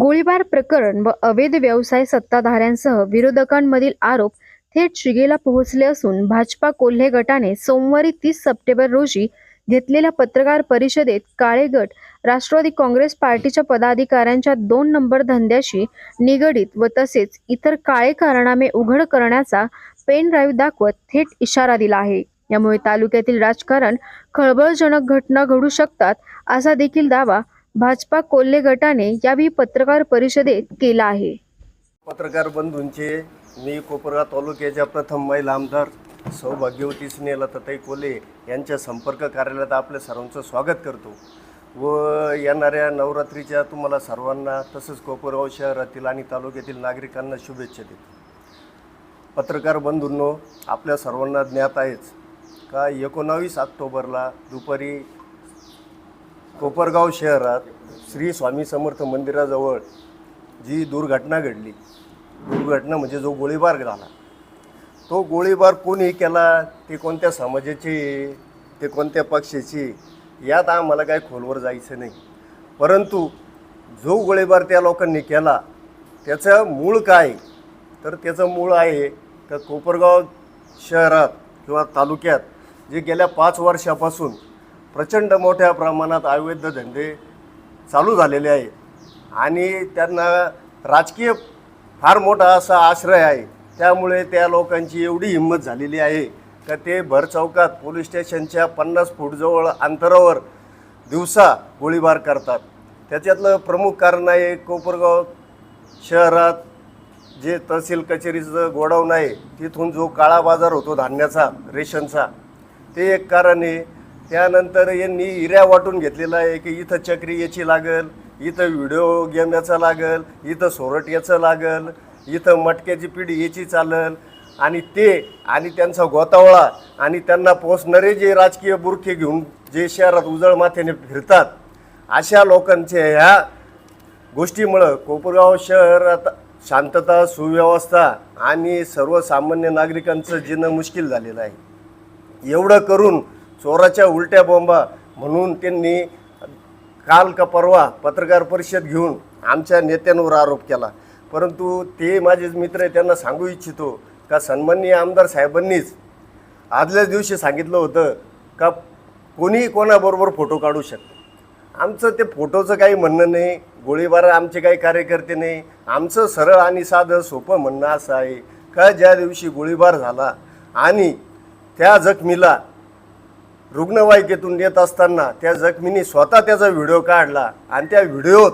गोळीबार प्रकरण व अवैध व्यवसाय सत्ताधाऱ्यांसह विरोधकांमधील आरोप थेट शिगेला पोहोचले असून भाजपा कोल्हे गटाने सोमवारी तीस सप्टेंबर रोजी घेतलेल्या पत्रकार परिषदेत काळे गट राष्ट्रवादी काँग्रेस पार्टीच्या पदाधिकाऱ्यांच्या दोन नंबर धंद्याशी निगडीत व तसेच इतर काळे कारणामे उघड करण्याचा पेन ड्राईव्ह दाखवत थेट इशारा दिला आहे. यामुळे तालुक्यातील राजकारण खळबळजनक घटना घडू शकतात असा देखील दावा भाजपा कोल्हे गटाने यावेळी पत्रकार परिषदेत केला आहे. पत्रकार बंधूंचे मी कोपरगाव तालुक्याच्या प्रथम महिला आमदार सौभाग्यवती स्नेहलताताई कोले यांच्या संपर्क कार्यालयात आपल्या सर्वांचं स्वागत करतो. व येणाऱ्या नवरात्रीच्या तुम्हाला सर्वांना तसंच कोपरगाव शहरातील आणि तालुक्यातील नागरिकांना शुभेच्छा देतो. पत्रकार बंधूंनो आपल्या सर्वांना ज्ञात आहेच का एकोणावीस ऑक्टोबरला दुपारी कोपरगाव शहरात श्री स्वामी समर्थ मंदिराजवळ जी दुर्घटना घडली. दुर्घटना म्हणजे जो गोळीबार झाला. तो गोळीबार कोणी केला? ते कोणत्या समाजाची? ते कोणत्या पक्षाची? यात आम्हाला काय खोलवर जायचं नाही. परंतु जो गोळीबार त्या लोकांनी केला त्याचं मूळ काय? तर त्याचं मूळ आहे तर कोपरगाव शहरात किंवा तालुक्यात जे गेल्या पाच वर्षापासून प्रचंड मोठ्या प्रमाणात अवैध धंदे चालू झालेले आहेत. आणि त्यांना राजकीय फार मोठा असा आश्रय आहे. त्यामुळे त्या लोकांची एवढी हिंमत झालेली आहे का ते भरचौकात पोलीस स्टेशनच्या पन्नास फूटजवळ अंतरावर दिवसा गोळीबार करतात. त्याच्यातलं प्रमुख कारण आहे कोपरगाव शहरात जे तहसील कचेरीचं गोडाऊन आहे तिथून जो काळा बाजार होतो धान्याचा रेशनचा ते एक कारण आहे. त्यानंतर यांनी हिऱ्या वाटून घेतलेला आहे की इथं चक्री याची लागल इथं व्हिडिओ गेम याचा लागल इथं सोरट याचं लागल इथं मटक्याची पिढी याची चालल. आणि ते आणि त्यांचा गोतावळा आणि त्यांना पोचणारे जे राजकीय बुरखे घेऊन जे शहरात उजळ माथ्याने फिरतात अशा लोकांचे ह्या गोष्टीमुळं कोपरगाव शहरात शांतता सुव्यवस्था आणि सर्वसामान्य नागरिकांचं जीणं मुश्किल झालेलं आहे. एवढं करून चोराच्या उलट्या बॉम्बा म्हणून त्यांनी काल का परवा पत्रकार परिषद घेऊन आमच्या नेत्यांवर आरोप केला. परंतु ते माझे मित्र आहे त्यांना सांगू इच्छितो का सन्माननीय आमदार साहेबांनीच आदल्याच दिवशी सांगितलं होतं का कोणी कोणाबरोबर फोटो काढू शकतं. आमचं ते फोटोचं काही म्हणणं नाही गोळीबार आमचे काही कार्यकर्ते नाही. आमचं सरळ आणि साधं सोपं म्हणणं असं आहे का ज्या दिवशी गोळीबार झाला आणि त्या जखमीला रुग्णवाहिकेतून नेत असताना त्या जखमीने स्वतः त्याचा व्हिडिओ काढला आणि त्या व्हिडिओत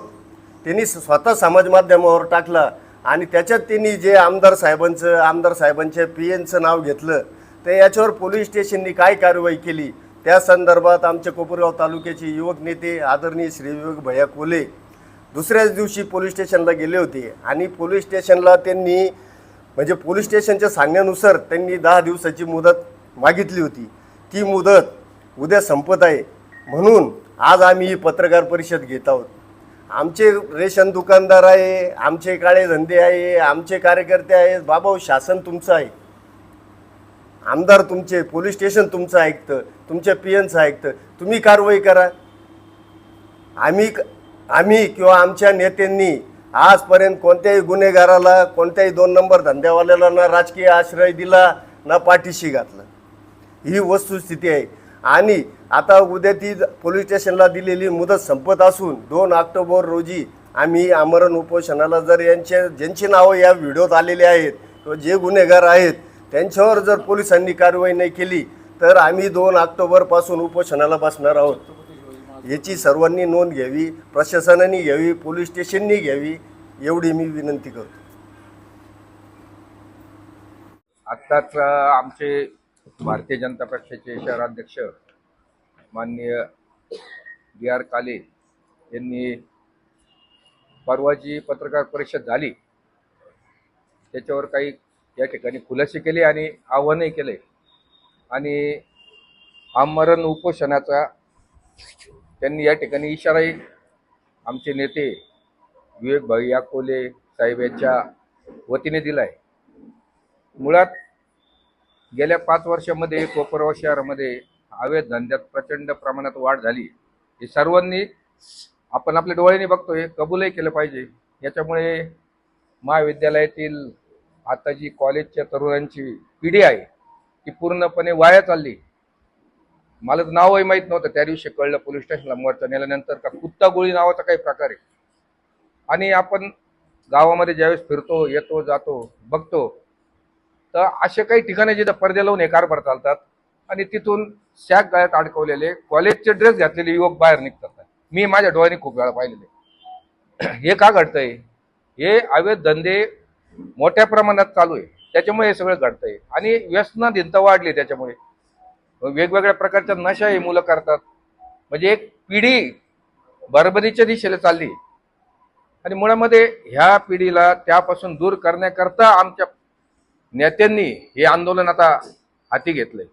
त्यांनी स्वतः समाज माध्यमावर टाकला आणि त्याच्यात त्यांनी जे आमदार साहेबांचं आमदार साहेबांच्या पी एनचं नाव घेतलं तर याच्यावर पोलीस स्टेशननी काय कारवाई केली त्या संदर्भात आमच्या कोपरगाव तालुक्याचे युवक नेते आदरणीय श्री विवेक भैया कोले दुसऱ्याच दिवशी पोलीस स्टेशनला गेले होते आणि पोलीस स्टेशनला त्यांनी म्हणजे पोलीस स्टेशनच्या सांगण्यानुसार त्यांनी दहा दिवसाची मुदत मागितली होती. ती मुदत उद्या संपत आहे. म्हणून आज आम्ही ही पत्रकार परिषद घेत आहोत. आमचे रेशन दुकानदार आहे आमचे काळे धंदे आहे आमचे कार्यकर्ते आहेत. बाबा शासन तुमचं आहे. आमदार तुमचे पोलीस स्टेशन तुमचं ऐकतं तुमच्या पी एनचं ऐकतं. तुम्ही कारवाई करा. आम्ही आम्ही किंवा आमच्या नेत्यांनी आजपर्यंत कोणत्याही गुन्हेगाराला कोणत्याही दोन नंबर धंद्यावाल्याला ना राजकीय आश्रय दिला ना पाठीशी घातलं. ही वस्तुस्थिती आहे. आणि आता उद्या ती पोलीस स्टेशनला दिलेली मुदत संपत असून दोन ऑक्टोबर रोजी आम्ही आमरण उपोषणाला जर यांचे ज्यांची नावं या व्हिडिओत आलेली आहेत किंवा जे गुन्हेगार आहेत त्यांच्यावर जर पोलिसांनी कारवाई नाही केली तर आम्ही दोन ऑक्टोबरपासून उपोषणाला बसणार आहोत. याची सर्वांनी नोंद घ्यावी प्रशासनाने घ्यावी पोलीस स्टेशननी घ्यावी एवढी मी विनंती करतो. आत्ताच आमचे भारतीय जनता पक्षाचे शहराध्यक्ष माननीय डी आर काले यांनी परवा जी पत्रकार परिषद झाली. त्याच्यावर काही या ठिकाणी खुलासे केले आणि आव्हानही केले. आणि आमरण उपोषणाचा त्यांनी या ठिकाणी इशाराही आमचे नेते विवेक भाई कोले साहेब यांच्या वतीने दिलाय. मुळात गेल्या पाच वर्षामध्ये कोपरगाव शहरामध्ये अवैध धंद्यात प्रचंड प्रमाणात वाढ झाली. हे सर्वांनी आपण आपल्या डोळ्यांनी बघतोय कबूलही केलं पाहिजे. याच्यामुळे महाविद्यालयातील आता जी कॉलेजच्या तरुणांची पिढी आहे ती पूर्णपणे वाया चालली. मला नावही माहीत नव्हतं त्या दिवशी कळलं पोलीस स्टेशनला मोर्चा नेल्यानंतर का कुत्ता गोळी नावाचा काही प्रकार आहे. आणि आपण गावामध्ये ज्यावेळेस फिरतो येतो जातो बघतो तर असे काही ठिकाणी जिथं पडदे लावून हे कारभार चालतात आणि तिथून शॅक गळ्यात अडकवलेले कॉलेजचे ड्रेस घातलेले युवक बाहेर निघतात. मी माझ्या डोळ्यांनी खूप वेळा पाहिलेले. हे का घडतंय? हे अवैध धंदे मोठ्या प्रमाणात चालू आहे. त्याच्यामुळे हे सगळं घडतंय. आणि व्यसन धिंत वाढली त्याच्यामुळे. वेगवेगळ्या प्रकारच्या नशा हे मुलं करतात. म्हणजे एक पिढी बरबरीच्या दिशेला चालली. आणि मुळामध्ये ह्या पिढीला त्यापासून दूर करण्याकरता आमच्या नेत्यांनी हे आंदोलन आता हाती घेतलंय.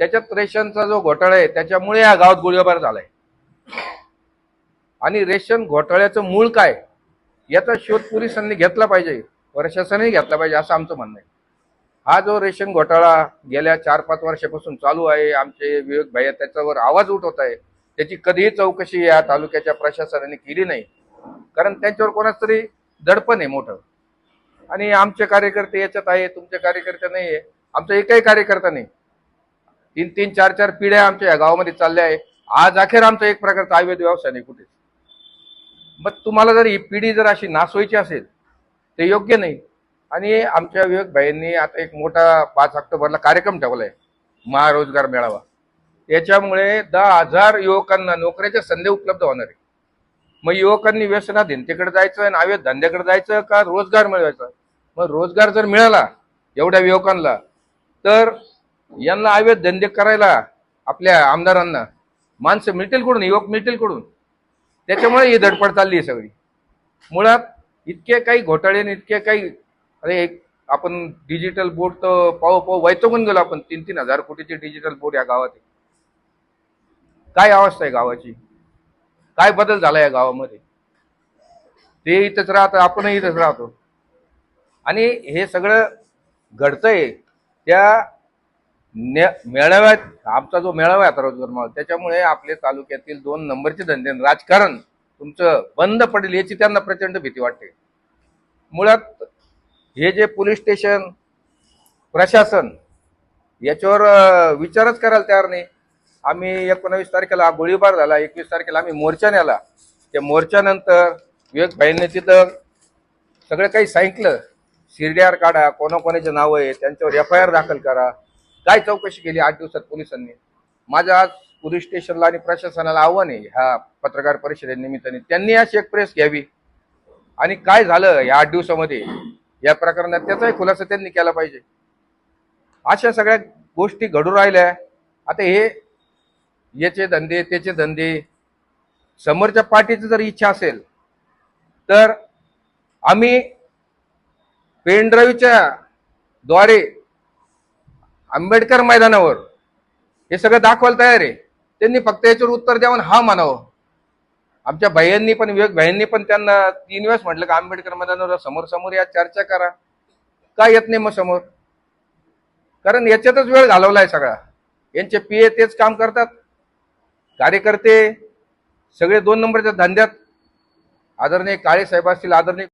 त्याच्यात रेशनचा जो घोटाळा आहे त्याच्यामुळे या गावात गोळीबार झालाय. आणि रेशन घोटाळ्याचं मूळ काय याचा शोध पोलिसांनी घेतला पाहिजे प्रशासनही घेतला पाहिजे असं आमचं म्हणणं आहे. हा जो रेशन घोटाळा गेल्या चार पाच वर्षापासून चालू आहे आमचे विवेक भाई त्याच्यावर आवाज उठवत आहे. त्याची कधीही चौकशी या तालुक्याच्या प्रशासनाने केली नाही. कारण त्यांच्यावर कोणाच तरी दडपण आहे मोठं. आणि आमचे कार्यकर्ते याच्यात आहे तुमचे कार्यकर्ते नाही आहे आमचा एकही कार्यकर्ता नाही. तीन तीन चार चार पिढ्या आमच्या या गावामध्ये चालल्या आहे. आज अखेर आमचा एक प्रकारचा आयुर्वेद व्यवसाय नाही कुठेच मग तुम्हाला जर ही पिढी जर अशी नासवायची असेल ते योग्य नाही. आणि आमच्या विवेक भाईंनी आता एक मोठा पाच ऑक्टोबरला कार्यक्रम ठेवला आहे महारोजगार मेळावा. याच्यामुळे दहा हजार युवकांना नोकऱ्याच्या संधी उपलब्ध होणार आहे. मग युवकांनी व्यसना धिंतेकडे जायचं आणि अवैध धंद्याकडे जायचं का रोजगार मिळवायचा? मग रोजगार जर मिळाला एवढ्या युवकांना तर यांना अवैध धंदे करायला आपल्या आमदारांना माणसं मिळतील कुठून? युवक मिळतील कुठून? त्याच्यामुळे ही धडपड चालली आहे सगळी. मुळात इतके काही घोटाळे आणि इतके काही अरे आपण डिजिटल बोर्ड तर पाहू पाहू वैतकून गेलो आपण. तीन तीन हजार कोटीचे डिजिटल बोर्ड या गावात काय अवस्था आहे गावाची? काय बदल झाला या गावामध्ये? ते इथंच राहतं आपणही इथंच राहतो. आणि हे सगळं घडतंय. त्या ने- मेळाव्यात आमचा जो मेळावा आहे आता रोजगार मेळावा त्याच्यामुळे आपले तालुक्यातील दोन नंबरचे धंदे राजकारण तुमचं बंद पडेल याची त्यांना प्रचंड भीती वाटते. मुळात हे जे पोलीस स्टेशन प्रशासन याच्यावर विचारच करायला तयार नाही. आम्ही एकोणावीस तारखेला गोळीबार झाला एकवीस तारखेला आम्ही मोर्चा नेला. त्या मोर्चानंतर विवेक भाईंनी तिथं सगळं काही सांगितलं. सीडीआर काढा कोणाकोणाचे नावं आहे त्यांच्यावर एफ आय आर दाखल करा. काय चौकशी केली आठ दिवसात पोलिसांनी? माझं आज पोलीस स्टेशनला आणि प्रशासनाला आव्हान आहे ह्या पत्रकार परिषदेनिमित्ताने त्यांनी अशी एक प्रेस घ्यावी. आणि काय झालं या आठ दिवसामध्ये? या प्रकरणात त्याचाही खुलासा त्यांनी केला पाहिजे. अशा सगळ्या गोष्टी घडू राहिल्या. आता हे याचे धंदे त्याचे धंदे. समोरच्या पार्टीची जर इच्छा असेल तर आम्ही पेनड्राईव्हच्या द्वारे आंबेडकर मैदानावर हे सगळं दाखवायला तयार आहे. त्यांनी फक्त याच्यावर उत्तर द्यावं हा मानावं आमच्या भाईंनी पण विवेक भाईंनी पण त्यांना तीन वेळेस म्हटलं की आंबेडकर मैदानावर समोर समोर या चर्चा करा. का येत नाही मग समोर? कारण याच्यातच वेळ घालवलाय सगळा. यांचे पीए तेच काम करतात. कार्यकर्ते सगळे दोन नंबरच्या धंद्यात आदरणीय काळे साहेब असतील आदरणीय